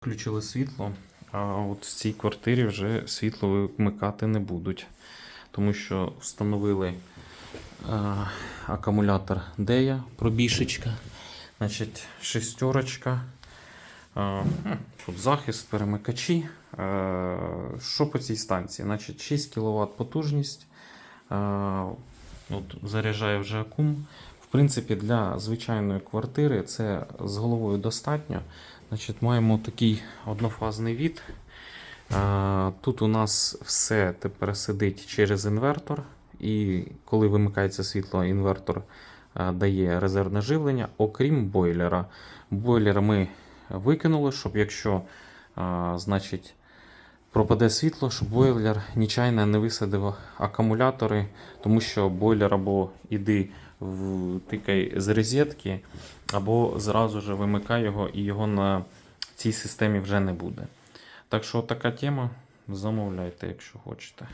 Включили світло, а от в цій квартирі вже світло вимикати не будуть, тому що встановили е, акумулятор Дея, пробішечка, значить, шестерочка, е, тут захист, перемикачі. Е, що по цій станції? Значить, 6 кВт потужність. Е, от, заряджає вже акум. Принципі, для звичайної квартири це з головою достатньо. Значить, маємо такий однофазний від. Тут у нас все тепер сидить через інвертор, і коли вимикається світло, інвертор дає резервне живлення, окрім бойлера. Бойлер ми викинули, щоб якщо значить, пропаде світло, щоб бойлер нечайно не висадив акумулятори, тому що бойлер або іди тикай з розетки, або зразу ж вимикай його, і його на цій системі вже не буде. Так що така тема. Замовляйте, якщо хочете.